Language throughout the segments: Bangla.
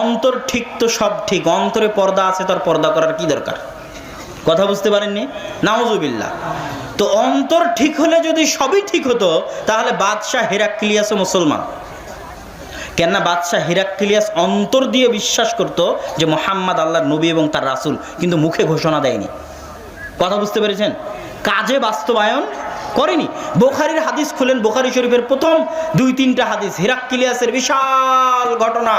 অন্তর ঠিক তো সব ঠিক, অন্তরে পর্দা আছে, তার পর্দা করার কি দরকার? কথা বুঝতে পারেননি? নাউজুবিল্লাহ। তো অন্তর ঠিক হলে যদি সবই ঠিক হতো, তাহলে বাদশাহ হেরাক্লিয়াসও মুসলমান। কেননা বাদশাহ হিরাক্লিয়াস অন্তর দিয়ে বিশ্বাস করত যে মোহাম্মদ আল্লাহর নবী এবং তার রাসুল, কিন্তু মুখে ঘোষণা দেয়নি। কথা বুঝতে পেরেছেন? কাজে বাস্তবায়ন করেনি। বোখারির হাদিস খুলেন, বোখারি শরীফের প্রথম দুই তিনটা হাদিস, হিরাক্লিয়াসের বিশাল ঘটনা।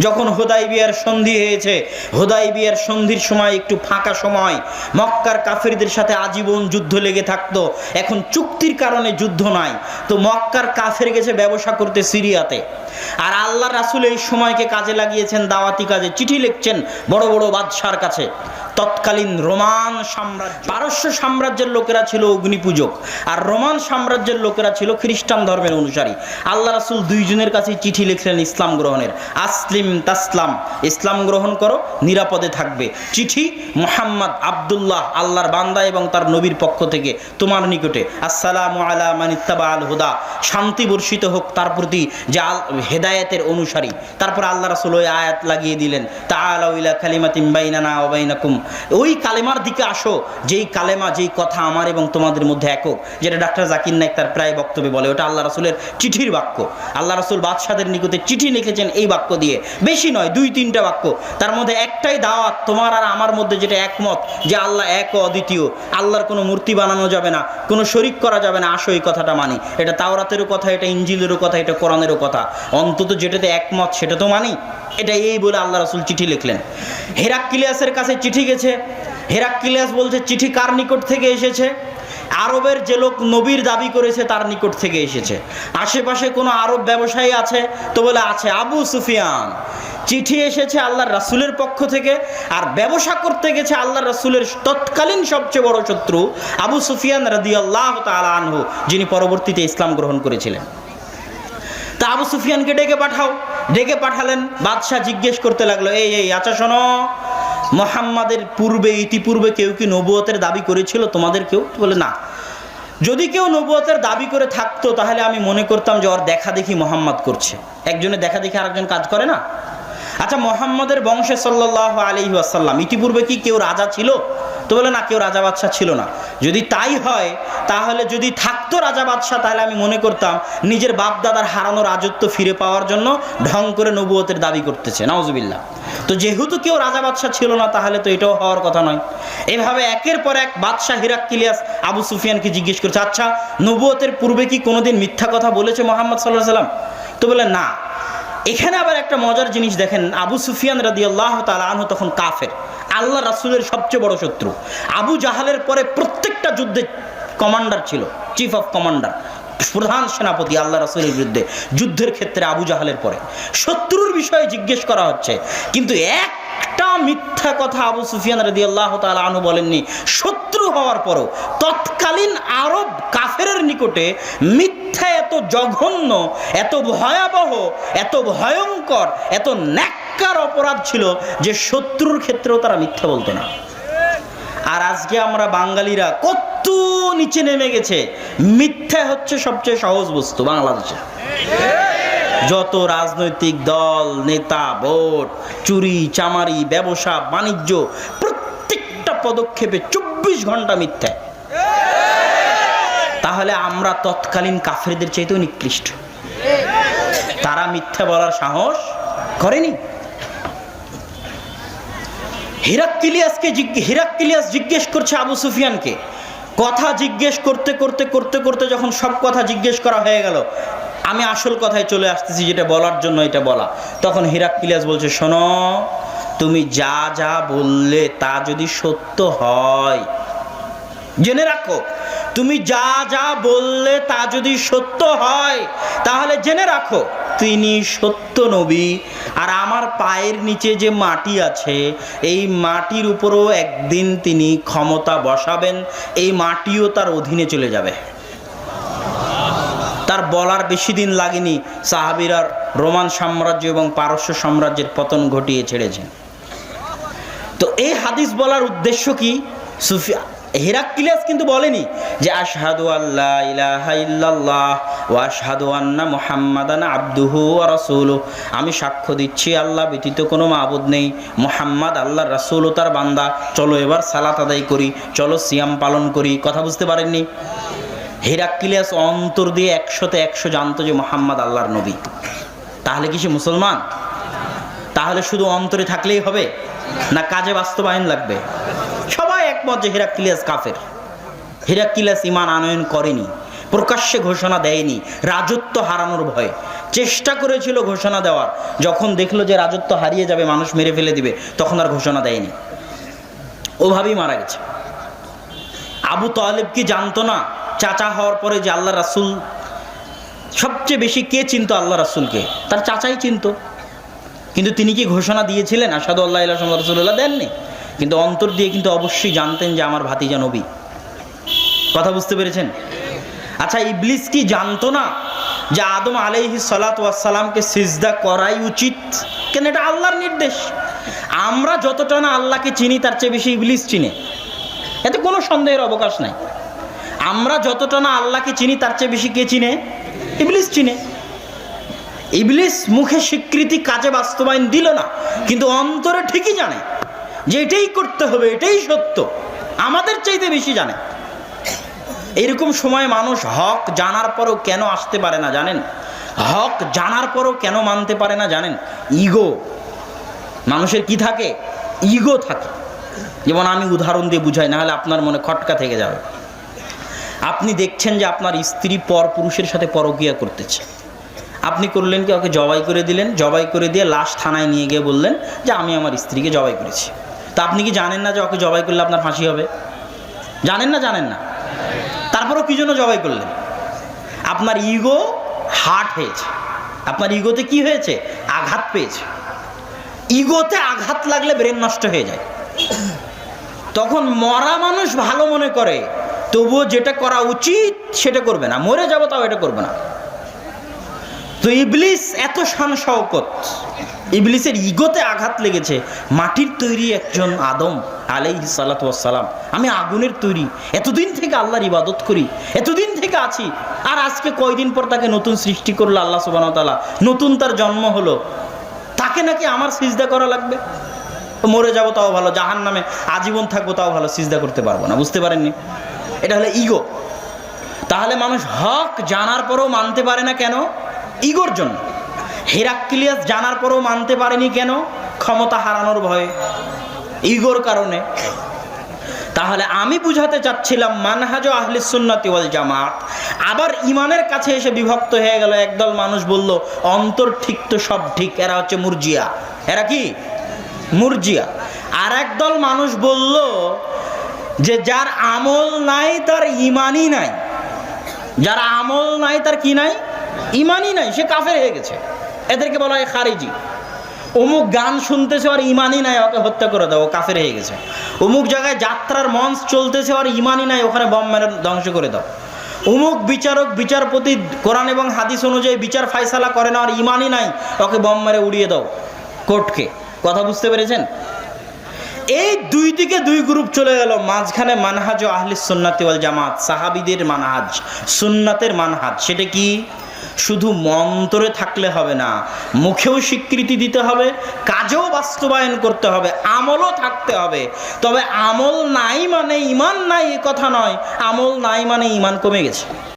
যখন হোদাই বিয়ার সন্ধি হয়েছে হোদাই বিয়ার সন্ধির সময় একটু ফাঁকা সময়, মক্কার কাফেরদের সাথে আজীবন যুদ্ধ লেগে থাকতো। এখন চুক্তির কারণে যুদ্ধ নাই। তো মক্কার কাফের গেছে ব্যবসা করতে সিরিয়াতে। আর আল্লাহ রাসুল এই সময়কে কাজে লাগিয়েছেন, দাওয়াতি কাজে। চিঠি লিখছেন বড় বড় বাদশার কাছে। তৎকালীন রোমান সাম্রাজ্য। পারস্য সাম্রাজ্যের লোকেরা ছিল অগ্নিপূজক। আর রোমান সাম্রাজ্যের লোকেরা ছিল খ্রিস্টান ধর্মের অনুসারী। আল্লাহ রাসুল দুইজনের কাছে চিঠি লিখলেন ইসলাম গ্রহণের। আসলিম তাসলাম, ইসলাম গ্রহণ করো, নিরাপদে থাকবে। চিঠি মোহাম্মদ আবদুল্লাহ, আল্লাহর বান্দা এবং তার নবীর পক্ষ থেকে তোমার নিকটে। আসসালামু আলা মানিত্তাবা আল হুদা। শান্তি বর্ষিত হোক তার প্রতি যে আল হেদায়েতের অনুসারী। তারপর আল্লাহ রাসুল ওই আয়াত লাগিয়ে দিলেন তা আলা খালিমাতিম বাইনানা ওবাইনাকুম ওই কালেমার দিকে আসো, যেই কালেমা, যেই কথা আমার এবং তোমাদের মধ্যে একক, যেটা ডাক্তার জাকির নাইক তার প্রায় বক্তব্যে বলে। ওটা আল্লাহ রাসুলের চিঠির বাক্য। আল্লাহ রাসুল বাদশাদের নিকটে চিঠি লিখেছেন এই বাক্য দিয়ে। বেশি নয়, দুই, তিনটা বাক্য। তার মধ্যে একটাই দাওয়াত, তোমার আর আমার মধ্যে যেটা একমত, যে আল্লাহ এক অদ্বিতীয়। আল্লাহর কোনো মূর্তি বানানো যাবে না, কোনো শরিক করা যাবে না। আসো এই কথাটা মানি। এটা তাওরাতেরও কথা, এটা ইঞ্জিলেরও কথা, এটা কোরআনেরও কথা। অন্তত যেটাতে একমত, সেটা তো মানি। এটা এই বলে আল্লাহ রাসুল চিঠি লিখলেন। হেরাক্কিলিয়াসের কাছে চিঠি গেছে। হেরাক্কিলিয়াস বলছে, চিঠি কার নিকট থেকে এসেছে? আরবের যে লোক নবীর দাবি করেছে, তার নিকট থেকে এসেছে। আশেপাশে কোনো আরব ব্যবসায়ী আছে? তো বলে, আছে, আবু সুফিয়ান। চিঠি এসেছে আল্লাহর রাসুলের পক্ষ থেকে, আর ব্যবসা করতে গেছে আল্লাহর রাসুলের তৎকালীন সবচেয়ে বড় শত্রু আবু সুফিয়ান রাদি আল্লাহ আনহু, যিনি পরবর্তীতে ইসলাম গ্রহণ করেছিলেন। তা আবু সুফিয়ানকে ডেকে পাঠাও। ডেকে পাঠালেন, বাদশাহ জিজ্ঞেস করতে লাগল, এই এই আচ্ছা শোনো, মোহাম্মদের পূর্বে, ইতিপূর্বে কেউ কি নবুয়তের দাবি করেছিল? তোমাদের কেউ? বলে, না। যদি কেউ নবুয়তের দাবি করে থাকতো, তাহলে আমি মনে করতাম যে ওর দেখা দেখি মোহাম্মদ করছে। একজনে দেখা দেখি আরেকজন কাজ করে না? আচ্ছা মোহাম্মদের বংশে সাল্লাহ আলী আসাল্লাম ইতিপূর্বে কি কেউ রাজা ছিল? তো বলে, না, কেউ রাজা বাদশাহ ছিল না। যদি তাই হয়, তাহলে যদি থাকতো রাজা বাদশাহ, তাহলে আমি মনে করতাম নিজের বাপ দাদার হারানো রাজত্ব ফিরে পাওয়ার জন্য ঢং করে নবুয়তের দাবি করতেছে। নওয়াজবিল্লা তো যেহেতু কেউ রাজা বাদশাহ ছিল না, তাহলে তো এটাও হওয়ার কথা নয়। এভাবে একের পর এক বাদশাহ হিরাক্কিলিয়াস আবু সুফিয়ানকে জিজ্ঞেস করছে আচ্ছা নবুয়তের পূর্বে কি কোনোদিন মিথ্যা কথা বলেছে মোহাম্মদ সাল্লাহ সাল্লাম তো বলে, না। এখানে আবার একটা মজার জিনিস দেখেন, আবু সুফিয়ান রাদি আল্লাহ তালু তখন কাফের। আল্লাহ রাসুলের সবচেয়ে বড় শত্রু। আবু জাহালের পরে প্রত্যেকটা যুদ্ধে কমান্ডার ছিল চিফ অফ কমান্ডার প্রধান সেনাপতি আল্লাহ রাসুলের বিরুদ্ধে যুদ্ধের ক্ষেত্রে আবু জাহালের পরে। শত্রুর বিষয়ে জিজ্ঞেস করা হচ্ছে, কিন্তু একটা মিথ্যা কথা আবু সুফিয়ান আল্লাহ তালু বলেননি। শত্রু হওয়ার পরও তৎকালীন আরব কাফের নিকটে মিথ্যা এত জঘন্য, এত ভয়াবহ, এত ভয়ঙ্কর, এত ন্যাক্কার অপরাধ ছিল যে শত্রুর ক্ষেত্রেও তারা মিথ্যা বলতো না। আর আজকে আমরা বাঙালিরা কত নিচে নেমে গেছে। মিথ্যা হচ্ছে সবচেয়ে সহজ বস্তু বাংলাদেশে। যত রাজনৈতিক দল, নেতা, ভোট, চুরি, চামারি, ব্যবসা, বাণিজ্য, প্রত্যেকটা পদক্ষেপে চব্বিশ ঘণ্টা মিথ্যা। তাহলে আমরা তৎকালীন কাফেরদের চাইতেও নিকৃষ্ট। তারা মিথ্যা বলার সাহস করেনি? হিরাক্কিলিয়াসকে হিরাক্কিলিয়াস জিজ্ঞেস করছে আবু সুফিয়ানকে। কথা জিজ্ঞেস করতে করতে করতে করতে যখন সব কথা জিজ্ঞেস করা হয়ে গেল, আমি আসল কথায় চলে আসতেছি যেটা বলার জন্য এটা বলা। তখন হিরাক্কিলিয়াস বলছে, শোনো, তুমি যা যা বললে তা যদি সত্য হয়, জেনে রাখো, তুমি যা যা বললে তা যদি সত্য হয়, তাহলে জেনে রাখো, তিনি সত্য নবী, আর আমার পায়ের নিচে যে মাটি আছে, এই মাটির উপরও একদিন তিনি ক্ষমতা বসাবেন, এই মাটিও তার অধীনে চলে যাবে। তার বলার বেশি দিন লাগেনি, সাহাবিরা রোমান সাম্রাজ্য এবং পারস্য সাম্রাজ্যের পতন ঘটিয়ে ছেড়েছেন। তো এই হাদিস বলার উদ্দেশ্য কি? সুফিয়া হেরাক্কিলিয়াস কিন্তু বলেনি যে আশহাদু আল্লাহ ইলাহা ইল্লাল্লাহ ওয়াশহাদু আন্না মুহাম্মাদান আবদুহু ওয়া রাসূলুহু। আমি সাক্ষ্য দিচ্ছি, আল্লাহ ব্যতীত কোনো মাবুদ নেই। মুহাম্মদ আল্লাহর রাসূল ও তার বান্দা। চলো এবার সালাত আদায় করি, চলো সিয়াম পালন করি। কথা বুঝতে পারেননি? হেরাক্কিলিয়াস অন্তর দিয়ে একশোতে একশো জানতো যে মোহাম্মদ আল্লাহর নবী। তাহলে কি সে মুসলমান? তাহলে শুধু অন্তরে থাকলেই হবে? না কাজে বাস্তবায়ন লাগবে? একমত যে হেরাক্কিলিয়াস কাফের। হেরাক্কিলাস ইমান আনয়ন করেনি, প্রকাশ্যে ঘোষণা দেয়নি, রাজত্ব হারানোর ভয়ে। চেষ্টা করেছিল ঘোষণা দেওয়ার, যখন দেখল যে রাজত্ব হারিয়ে যাবে, মানুষ মেরে ফেলে দিবে, তখন আর ঘোষণা দেয়নি। ওভাবেই মারা গেছে। আবু তালেব কি জানতো না, চাচা হওয়ার পরে যে আল্লাহ রাসুল, সবচেয়ে বেশি কে চিনত আল্লাহ রাসুলকে? তার চাচাই চিনতো। কিন্তু তিনি কি ঘোষণা দিয়েছিলেন আসাদু আল্লাহ রসুল্লাহ দেননি? কিন্তু অন্তর দিয়ে কিন্তু অবশ্যই জানতেন যে আমার ভাতিজা নবী। কথা বুঝতে পেরেছেন? আচ্ছা ইবলিস কি জানতো না যে আদম আলাইহি সালাত ওয়াসালামকে সিজদা করাই উচিত? কেন এটা আল্লাহর নির্দেশ? আমরা যতটা না আল্লাহকে চিনি, তার চেয়ে বেশি ইবলিস চিনে। এতে কোনো সন্দেহের অবকাশ নাই। আমরা যতটা না আল্লাহকে চিনি, তার চেয়ে বেশি কে চিনে? ইবলিস চিনে। ইবলিস মুখে স্বীকৃতি কাজে বাস্তবায়ন দিল না, কিন্তু অন্তরে ঠিকই জানে যে এটাই করতে হবে, এটাই সত্য। আমাদের চাইতে বেশি জানে। এরকম সময় মানুষ হক জানার পরও কেন আসতে পারে না জানেন? হক জানার পরও কেন মানতে পারে না জানেন? ইগো। মানুষের কি থাকে? ইগো থাকে। যেমন আমি উদাহরণ দিয়ে বুঝাই, নাহলে আপনার মনে খটকা থেকে যাবে। আপনি দেখছেন যে আপনার স্ত্রী পর পুরুষের সাথে পরকিয়া করতেছে। আপনি করলেন কি, ওকে জবাই করে দিলেন? জবাই করে দিয়ে লাশ থানায় নিয়ে গিয়ে বললেন যে, আমি আমার স্ত্রীকে জবাই করেছি। তা আপনি কি জানেন না যে ওকে জবাই করলে আপনার ফাঁসি হবে? জানেন না জানেন না। তারপরও কি জন্য জবাই করলেন? আপনার ইগো হার্ট হয়েছে। আপনার ইগোতে কি হয়েছে? আঘাত পেয়েছে। ইগোতে আঘাত লাগলে ব্রেন নষ্ট হয়ে যায়। তখন মরা মানুষ ভালো মনে করে, তবুও যেটা করা উচিত সেটা করবে না। মরে যাব তাও এটা করবে না। তো ইবলিস এত শান শওকত ইবলিসের ইগোতে আঘাত লেগেছে। মাটির তৈরি একজন আদম আলাই সালাতাম আমি আগুনের তৈরি। এতদিন থেকে আল্লাহর ইবাদত করি। এতদিন থেকে আছি। আর আজকে কয়দিন পর তাকে নতুন সৃষ্টি করল আল্লাহ সুবান তালা নতুন তার জন্ম হলো। তাকে নাকি আমার সিজদা করা লাগবে? মরে যাব তাও ভালো জাহান নামে আজীবন থাকব তাও ভালো, সিজদা করতে পারব না। বুঝতে পারেননি? এটা হলো ইগো। তাহলে মানুষ হক জানার পরেও মানতে পারে না কেন? ইগোর জন্য। হেরাক্কিলিয়াস জানার পরেও মানতে পারেনি কেন? ক্ষমতা হারানোর ভয়ে। ইগোর কারণে। তাহলে আমি বুঝাতে চাচ্ছিলাম মানহাজ আহলে সুন্নতি ওয়াল জামাত। আবার ইমানের কাছে এসে বিভক্ত হয়ে গেল একদল মানুষ বলল, অন্তর ঠিক তো সব ঠিক, এরা হচ্ছে মুরজিয়া। এরা কি? মুরজিয়া। আর একদল মানুষ বলল যে, যার আমল নাই, তার ইমানই নাই। যার আমল নাই, তার কি নাই? ইমানই নাই, সে কাফের হয়ে গেছে। এদেরকে বলা হয় খারিজি। অমুক গান শুনতেছে আর ইমানই নাই, ওকে হত্যা করে দাও কাফের হয়ে গেছে। অমুক জায়গায় যাত্রার মঞ্চ চলতেছে আর ইমানই নাই, ওখানে বম মেরে ধ্বংস করে দাও। অমুক বিচারক, বিচারপতি, কোরআন এবং হাদিস অনুযায়ী বিচার ফায়সালা করে না আর ইমানই নাই, ওকে বম মেরে উড়িয়ে দাও কোর্টকে। কথা বুঝতে পেরেছেন? এই দুই দিকে দুই গ্রুপ চলে গেল, মাঝখানে মানহাজ ও আহলি সুন্নাতি ওয়াল জামাত, সাহাবিদের মানহাজ, সুন্নাতের মানহাজ। সেটা কি? শুধু মন্তরে থাকলে হবে না, মুখেও স্বীকৃতি দিতে হবে, কাজেও বাস্তবায়ন করতে হবে, আমলও থাকতে হবে। তবে আমল নাই মানে ইমান নাই এ কথা নয়, আমল নাই মানে ইমান কমে গেছে।